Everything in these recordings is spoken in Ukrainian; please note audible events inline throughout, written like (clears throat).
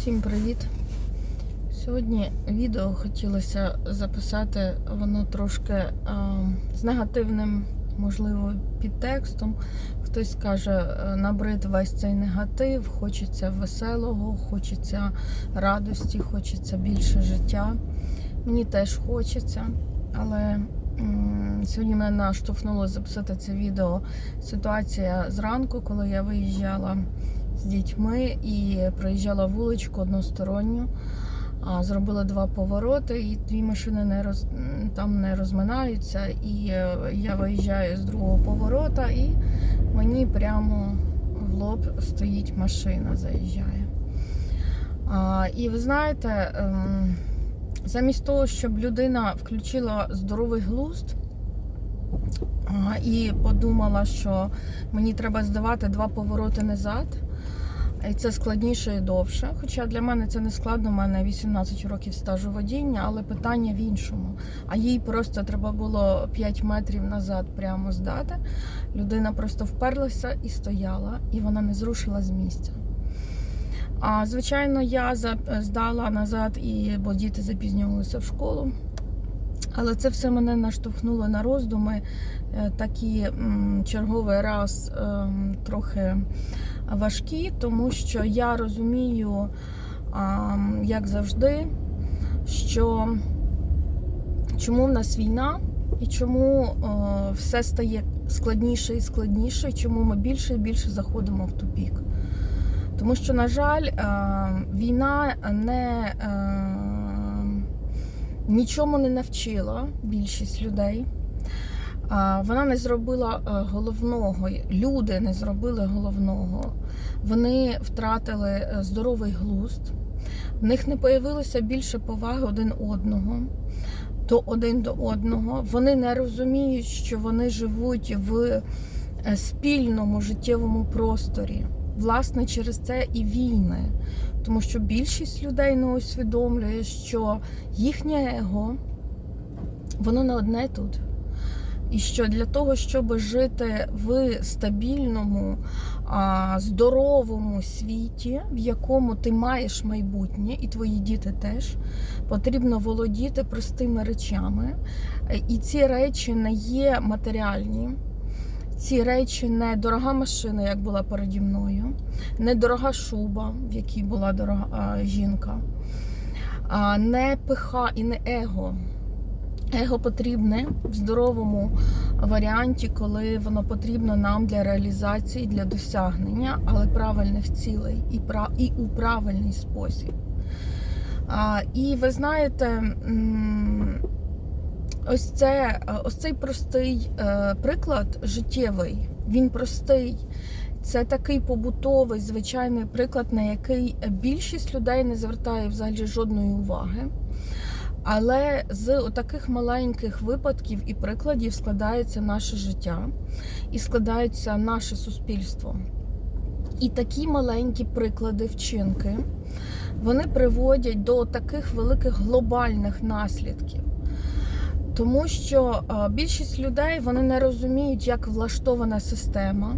Всім привіт! Сьогодні відео хотілося записати, воно трошки е, з негативним, можливо, підтекстом. Хтось скаже, е, набрид весь цей негатив, хочеться веселого, хочеться радості, хочеться більше життя. Мені теж хочеться, але сьогодні мене наштовхнуло записати це відео. Ситуація зранку, коли я виїжджала з дітьми і проїжджала вуличку односторонню. А, Зробила два повороти, і дві машини не роз... там не розминаються. І е, я виїжджаю з другого поворота, і мені прямо в лоб стоїть машина, заїжджає. А, І ви знаєте, ем, замість того, щоб людина включила здоровий глузд і подумала, що мені треба здавати два повороти назад. Це складніше і довше. Хоча для мене це не складно, у мене 18 років стажу водіння, але питання в іншому. А їй просто треба було 5 метрів назад прямо здати. Людина просто вперлася і стояла, і вона не зрушила з місця. А звичайно, я здала назад, і, бо діти запізнювалися в школу. Але це все мене наштовхнуло на роздуми. Е, Такі черговий раз ем, трохи важкі, тому що я розумію, як завжди, що чому в нас війна і чому е, все стає складніше і складніше, і чому ми більше і більше заходимо в тупік. Тому що, на жаль, е, війна не е, нічому не навчила більшість людей. Вона не зробила е, головного, люди не зробили головного. Вони втратили е, здоровий глузд, в них не появилося більше поваги один одного, до один до одного. Вони не розуміють, що вони живуть в е, спільному життєвому просторі. Власне, через це і війни. Тому що більшість людей не усвідомлює, що їхнє его, воно не одне тут. І що для того, щоб жити в стабільному, здоровому світі, в якому ти маєш майбутнє, і твої діти теж, потрібно володіти простими речами. І ці речі не є матеріальні. Ці речі не дорога машина, як була переді мною, не дорога шуба, в якій була дорога а, жінка, а, не пиха і не его. Его потрібне в здоровому варіанті, коли воно потрібно нам для реалізації, для досягнення, але правильних цілей і пра- і у правильний спосіб. А, І ви знаєте, ось це ось цей простий е, приклад життєвий. Він простий. Це такий побутовий, звичайний приклад, на який більшість людей не звертає взагалі жодної уваги. Але з таких маленьких випадків і прикладів складається наше життя і складається наше суспільство. І такі маленькі приклади, вчинки, вони приводять до таких великих глобальних наслідків. Тому що більшість людей вони не розуміють, як влаштована система.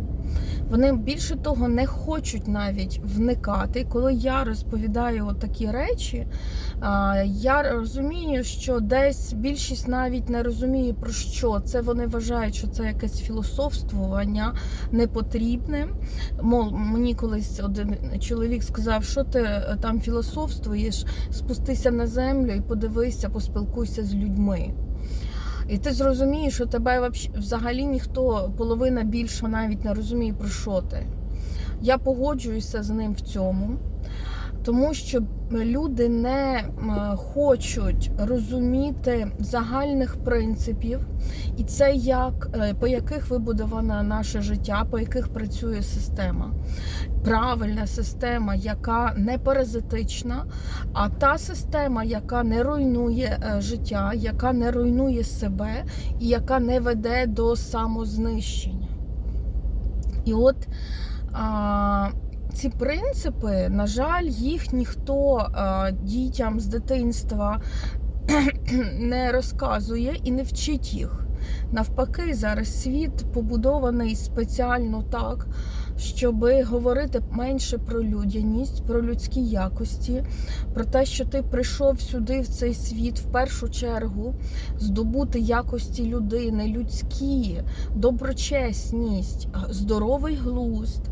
Вони більше того не хочуть навіть вникати. Коли я розповідаю такі речі, я розумію, що десь більшість навіть не розуміє про що це. Вони вважають, що це якесь філософствування непотрібне. Мол, мені колись один чоловік сказав, що ти е, там філософствуєш, спустися на землю і подивися, поспілкуйся з людьми. І ти зрозумієш, що тебе взагалі ніхто, половина більше навіть не розуміє, про що ти. Я погоджуюся з ним в цьому, тому що люди не хочуть розуміти загальних принципів, і це як, е, по яких вибудоване наше життя, по яких працює система. Правильна система, яка не паразитична, а та система, яка не руйнує е, життя, яка не руйнує себе і яка не веде до самознищення. І от ці принципи, на жаль, їх ніхто а, дітям з дитинства (clears throat) не розказує і не вчить їх. Навпаки, зараз світ побудований спеціально так, щоб говорити менше про людяність, про людські якості, про те, що ти прийшов сюди, в цей світ, в першу чергу, здобути якості людини, людські, доброчесність, здоровий глузд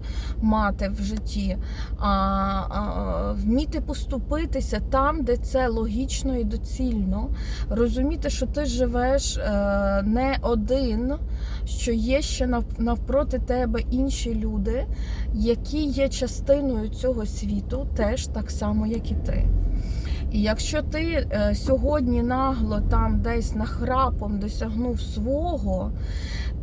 мати в житті, а, а, вміти поступитися там, де це логічно і доцільно, розуміти, що ти живеш е, не один, що є ще нав- навпроти тебе інші люди, які є частиною цього світу, теж так само, як і ти. І якщо ти е, сьогодні нагло там десь нахрапом досягнув свого,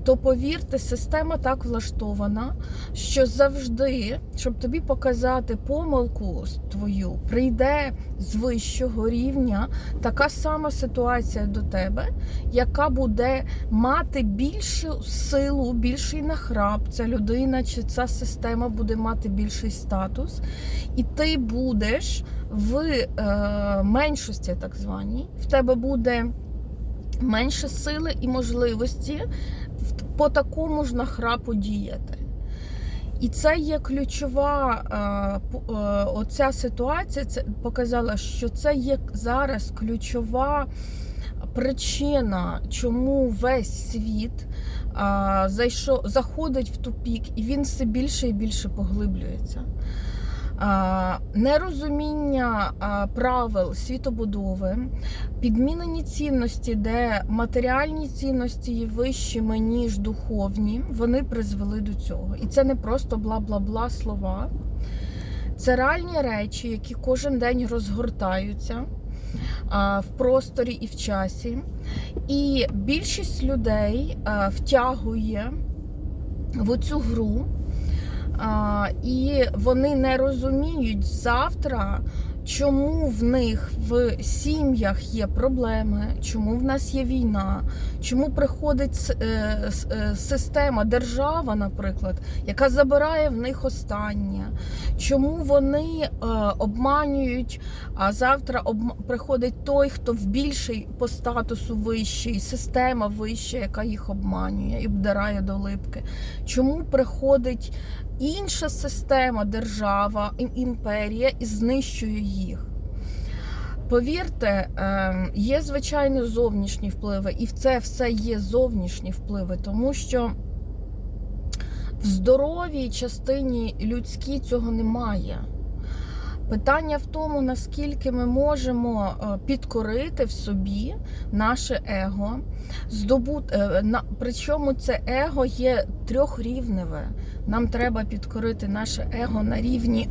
то повірте, система так влаштована, що завжди, щоб тобі показати помилку твою, прийде з вищого рівня така сама ситуація до тебе, яка буде мати більшу силу, більший нахрап. Ця людина чи ця система буде мати більший статус, і ти будеш в е, меншості, так званій, в тебе буде менше сили і можливості по такому ж нахрапу діяти. І це є ключова е, е, оця ситуація. Це показала, що це є зараз ключова причина, чому весь світ зайшов, заходить в тупік, і він все більше і більше поглиблюється. Нерозуміння правил світобудови, підмінені цінності, де матеріальні цінності є вищими, ніж духовні, вони призвели до цього. І це не просто бла-бла-бла слова. Це реальні речі, які кожен день розгортаються в просторі і в часі. І більшість людей втягує в оцю гру. І вони не розуміють завтра, чому в них в сім'ях є проблеми, чому в нас є війна, чому приходить е, е, система, держава, наприклад, яка забирає в них останнє, чому вони е, обманюють, а завтра приходить той, хто в більший по статусу вищий, система вища, яка їх обманює і обдирає до липки. Чому приходить інша система, держава, імперія і знищує їх. Повірте, ем, є звичайно зовнішні впливи, і в це все є зовнішні впливи, тому що в здоровій частині людській цього немає. Питання в тому, наскільки ми можемо е, підкорити в собі наше его, здобути, е, причому це его є трьохрівневе. Нам треба підкорити наше его на рівні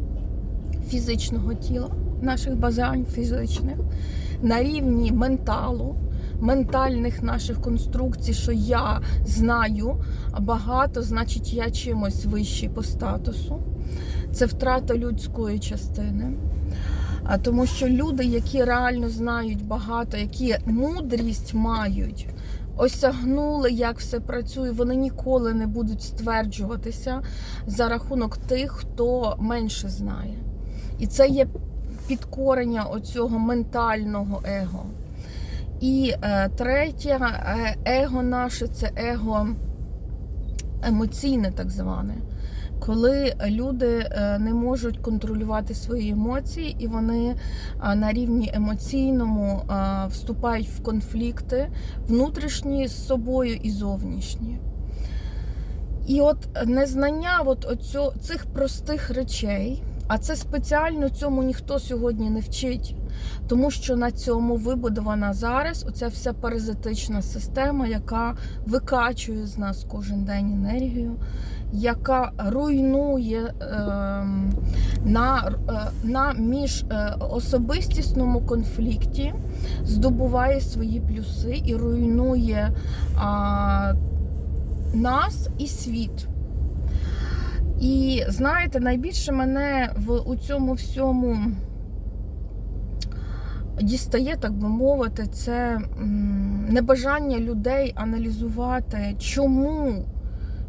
(clears throat) фізичного тіла, наших бажань фізичних, на рівні менталу, ментальних наших конструкцій, що я знаю багато, значить я чимось вищий по статусу. Це втрата людської частини. А тому що люди, які реально знають багато, які мудрість мають, осягнули, як все працює, вони ніколи не будуть стверджуватися за рахунок тих, хто менше знає. І це є підкорення оцього ментального его. І е, третє е, его наше це его емоційне, так зване. Коли люди е, не можуть контролювати свої емоції, і вони е, на рівні емоційному е, вступають в конфлікти внутрішні з собою і зовнішні. І от незнання от оцю, цих простих речей, а це спеціально цьому ніхто сьогодні не вчить, тому що на цьому вибудована зараз оця вся паразитична система, яка викачує з нас кожен день енергію, яка руйнує е, на, е, на міжособистісному конфлікті, здобуває свої плюси і руйнує а, нас і світ. І знаєте, найбільше мене в у цьому всьому дістає, так би мовити, це небажання людей аналізувати, чому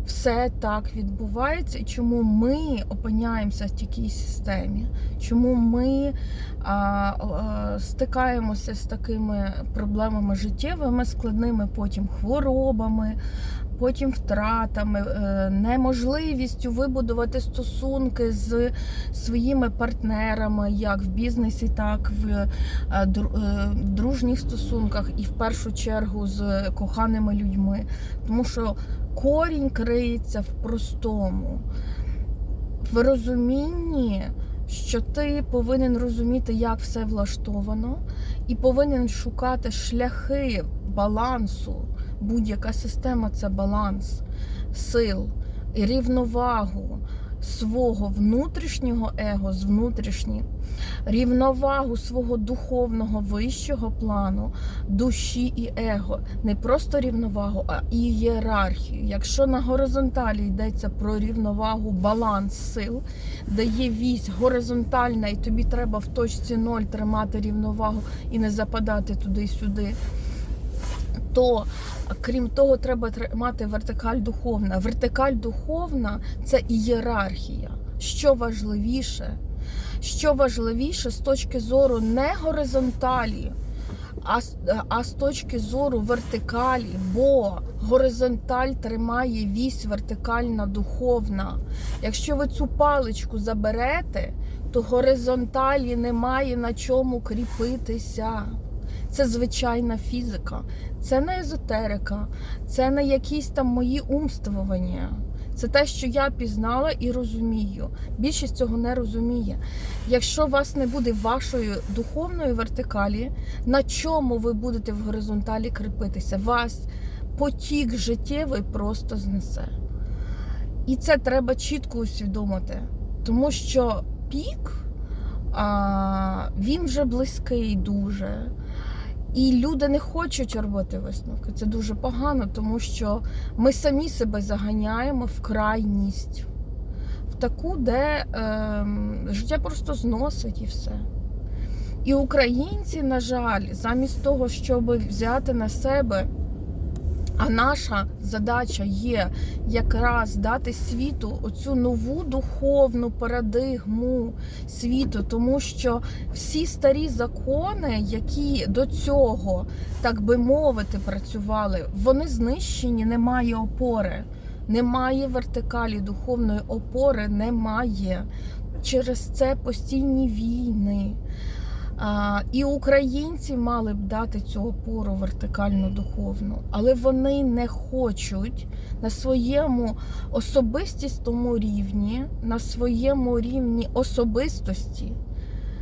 все так відбувається, і чому ми опиняємося в такій системі, чому ми а, а, стикаємося з такими проблемами життєвими, складними потім хворобами, потім втратами, е, неможливістю вибудувати стосунки з своїми партнерами, як в бізнесі, так в е, е, дружніх стосунках, і в першу чергу з коханими людьми. Тому що корінь криється в простому, в розумінні, що ти повинен розуміти, як все влаштовано, і повинен шукати шляхи балансу. Будь-яка система це баланс сил рівновагу свого внутрішнього его з внутрішнім, рівновагу свого духовного вищого плану, душі і его. Не просто рівновагу, а ієрархію. Якщо на горизонталі йдеться про рівновагу, баланс сил, де є вісь горизонтальна, і тобі треба в точці ноль тримати рівновагу і не западати туди-сюди. То, крім того, треба тримати вертикаль духовна. Вертикаль духовна це ієрархія. Що важливіше? Що важливіше з точки зору не горизонталі, а, а з точки зору вертикалі, бо горизонталь тримає вісь вертикальна духовна. Якщо ви цю паличку заберете, то горизонталі немає на чому кріпитися. Це звичайна фізика, це не езотерика, це не якісь там мої умствування. Це те, що я пізнала і розумію. Більшість цього не розуміє. Якщо у вас не буде вашої духовної вертикалі, на чому ви будете в горизонталі кріпитися? Вас потік життєвий просто знесе. І це треба чітко усвідомити, тому що пік а, він вже близький дуже. І люди не хочуть робити висновки. Це дуже погано, тому що ми самі себе заганяємо в крайність, в таку, де е, життя просто зносить і все. І українці, на жаль, замість того, щоб взяти на себе, а наша задача є якраз дати світу оцю нову духовну парадигму світу, тому що всі старі закони, які до цього, так би мовити, працювали, вони знищені, немає опори, немає вертикалі духовної опори, немає. Через це постійні війни. І українці мали б дати цю опору вертикально духовну, але вони не хочуть на своєму особистісному рівні, на своєму рівні особистості,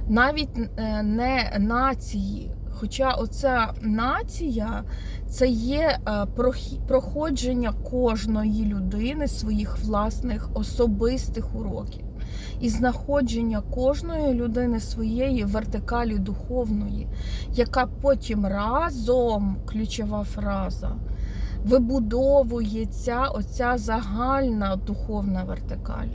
навіть е, не нації. Хоча оця нація це є е, проходження кожної людини своїх власних особистих уроків і знаходження кожної людини своєї вертикалі духовної, яка потім разом ключова фраза вибудовується оця загальна духовна вертикаль.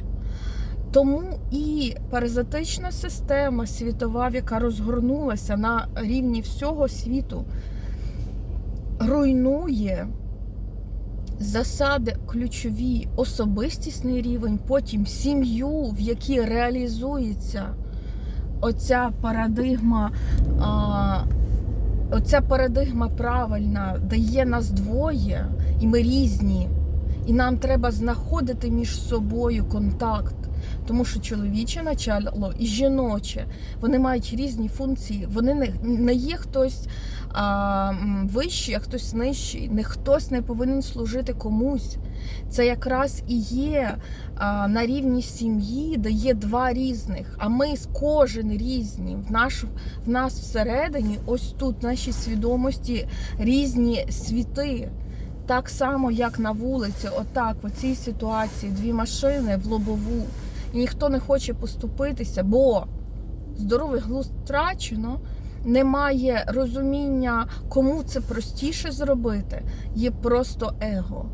Тому і паразитична система світова, яка розгорнулася на рівні всього світу, руйнує засади ключові, особистісний рівень, потім сім'ю, в якій реалізується оця парадигма. Оця парадигма правильна, де є нас двоє, і ми різні. І нам треба знаходити між собою контакт. Тому що чоловіче начало і жіноче вони мають різні функції. Вони не, не є хтось а, вищий, а хтось нижчий. Не хтось не повинен служити комусь. Це якраз і є а, на рівні сім'ї, де є два різних. А ми кожен різні. В наш в нас всередині, ось тут в нашій свідомості різні світи. Так само, як на вулиці, отак, в цій ситуації, дві машини в лобову. І ніхто не хоче поступитися, бо здоровий глузд втрачено, немає розуміння, кому це простіше зробити, є просто его.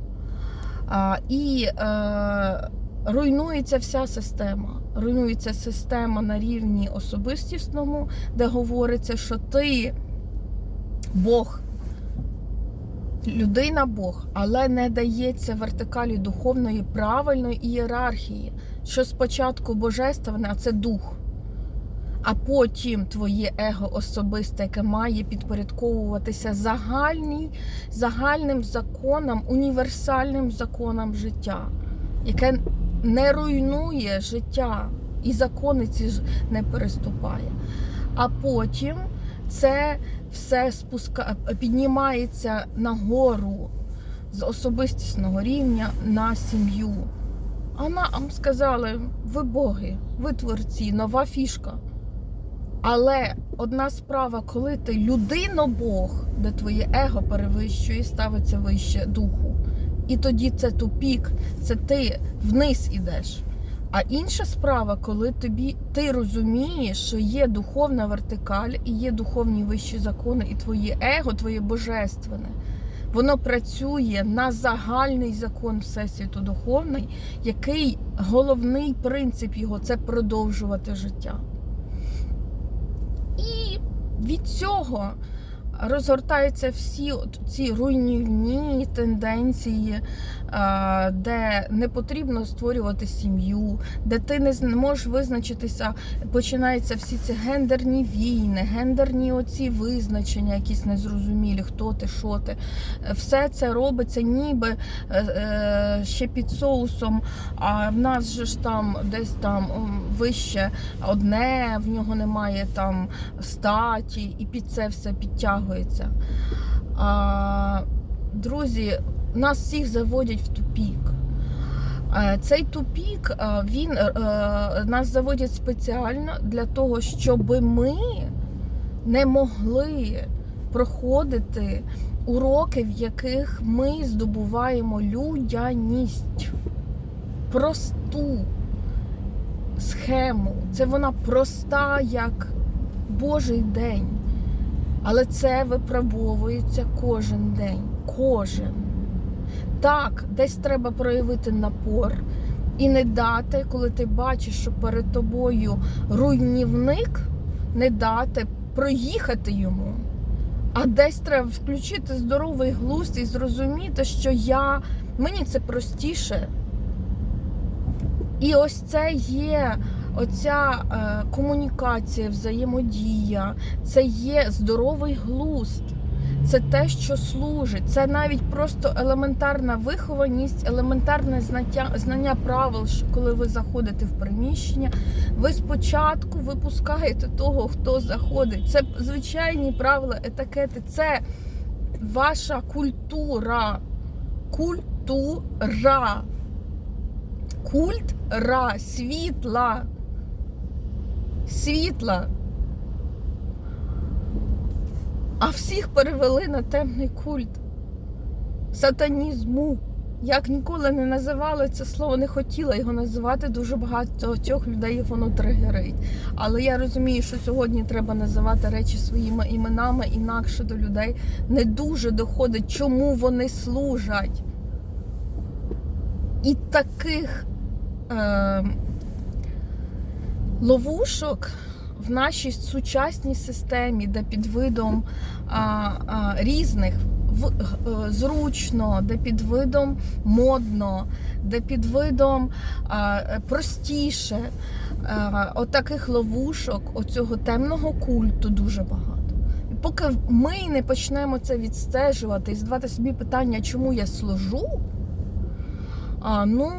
А, і е, руйнується вся система. Руйнується система на рівні особистісному, де говориться, що ти Бог. Людина Бог, але не дається вертикалі духовної правильної ієрархії, що спочатку божественне, а це дух. а потім твоє его особисте, яке має підпорядковуватися загальній, загальним законам, універсальним законам життя, яке не руйнує життя і закони ці не переступає. А потім це все спуска... піднімається нагору з особистісного рівня на сім'ю. А нам сказали, ви боги, ви творці, нова фішка. Але одна справа, коли ти людино-бог, де твоє его перевищує, ставиться вище духу. І тоді це тупік, це ти вниз ідеш. А інша справа, коли тобі ти розумієш, що є духовна вертикаль і є духовні вищі закони, і твоє его, твоє божественне, воно працює на загальний закон Всесвіту духовний, який головний принцип його це продовжувати життя. І від цього розгортаються всі ці руйнівні тенденції, де не потрібно створювати сім'ю, де ти не можеш визначитися, починаються всі ці гендерні війни, гендерні оці визначення, якісь незрозумілі, хто ти, що ти. Все це робиться ніби е, е, ще під соусом. А в нас же ж там десь там вище одне, в нього немає там статі, і під це все підтягується. Друзі, нас всіх заводять в тупік. Е, Цей тупік е, він е, нас заводять спеціально для того, щоб ми не могли проходити уроки, в яких ми здобуваємо людяність, просту схему. Це вона проста, як Божий день. Але це випробовується кожен день. Кожен. Так, десь треба проявити напор і не дати, коли ти бачиш, що перед тобою руйнівник, не дати проїхати йому. А десь треба включити здоровий глузд і зрозуміти, що я мені це простіше. І ось це є оця е, комунікація, взаємодія, це є здоровий глузд. Це те, що служить. Це навіть просто елементарна вихованість, елементарне знаття, знання правил, що коли ви заходите в приміщення, ви спочатку випускаєте того, хто заходить. Це звичайні правила, етикети, це ваша культура. Культура. Культ ра, світла. Світла. А всіх перевели на темний культ сатанізму. Як ніколи не називали це слово, не хотіла його називати. Дуже багато цих людей воно тригерить. Але я розумію, що сьогодні треба називати речі своїми іменами, інакше до людей не дуже доходить, чому вони служать. І таких е, ловушок в нашій сучасній системі, де під видом а, а, різних в, е, зручно, де під видом модно, де під видом а, простіше. А, от ловушок, оцього темного культу дуже багато. І поки ми не почнемо це відстежувати і задавати собі питання, чому я служу, а, ну,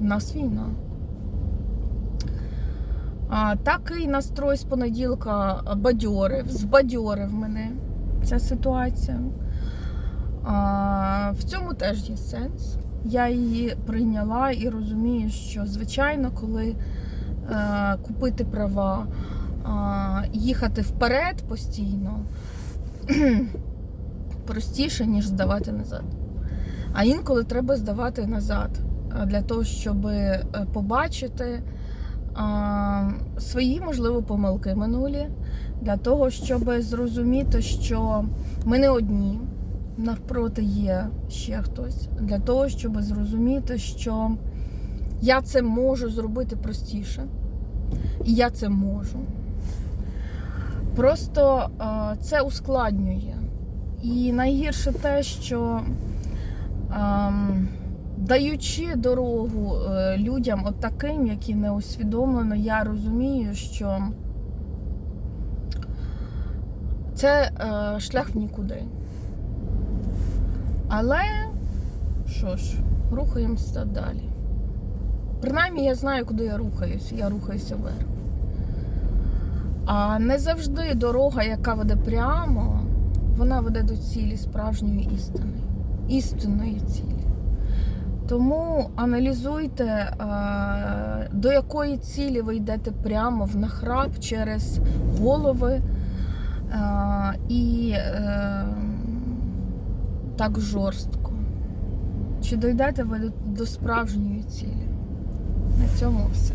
в нас війна. А, такий настрой з понеділка бадьорив, збадьорив мене ця ситуація. А, в цьому теж є сенс. Я її прийняла і розумію, що, звичайно, коли е, купити права, е, їхати вперед постійно (clears throat) простіше, ніж здавати назад. А інколи треба здавати назад для того, щоб е, побачити а, свої, можливо, помилки минулі, для того, щоб зрозуміти, що ми не одні, навпроти є ще хтось, для того, щоб зрозуміти, що я це можу зробити простіше, і я це можу. Просто це ускладнює. І найгірше те, що ам, даючи дорогу е, людям, от таким, які не усвідомлено, я розумію, що це е, шлях в нікуди. Але що ж, рухаємося далі. Принаймні я знаю, куди я рухаюся. Я рухаюся вверх. А не завжди дорога, яка веде прямо, вона веде до цілі справжньої істини, істинної цілі. Тому аналізуйте, е, до якої цілі ви йдете прямо в нахрап через голови е, і е, так жорстко. Чи дойдете ви до- до справжньої цілі? На цьому все.